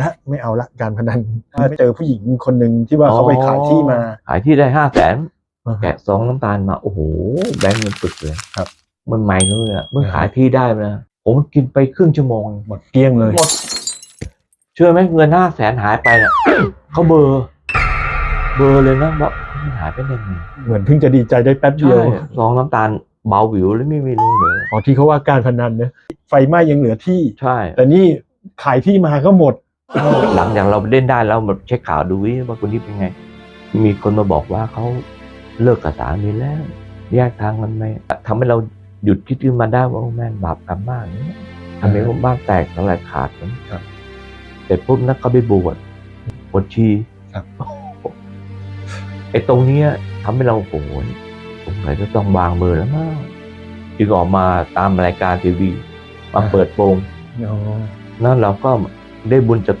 ละไม่เอาละการพนันเจอผู้หญิงคนหนึ่งที่ว่าเขาไปขายที่มา ขายที่ได้ห้าแสนอ่าฮะแกะซองน้ำตาลมา โอ้โหแบงค์เงินปึกเลยครับ มันใหม่เลยอะเมื่ออ่าฮะขายที่ได้มานะผมกินไปครึ่งชั่วโมงหมดเกลี้ยงเลยหมดเชื่อไหมเงินห้าแสนหายไปเนี่ยเขาเบลอร์ เบลอร์เลยนะว่ามันหายไปได้ไงเหมือนเพิ่งจะดีใจได้แป๊บเดีใช่ยวซองน้ำตาลเบาหวิวแล้วไม่มีรูเหลือพอที่เขาว่าการพนันเนี่ยไฟไหม้ยังเหลือที่ใช่ แต่นี่ขายที่มาก็หมด หลังจากเราเล่นได้แล้วมาเช็คข่าวดูวิว่าคนนี้เป็นไง มีคนมาบอกว่าเขาเลิกกับสามีแล้วแยกทางกันไหมทำให้เราหยุดคิดขึ้นมาได้ว่าโอ้แม่งบาปกรรมมากเนี่ยทำให้ผมบ้านแตกสลายขาดนะครับเสร็จปุ๊บนักก็ไปบวชบวชชีครับไอ้ตรงเนี้ยทำให้เราโอ้โหสงสัยจะต้องวางมือแล้วมั้งจึงออกมาตามรายการทีวี มาเปิดโปงอ๋อนั่นเราก็ ได้บุญจตุ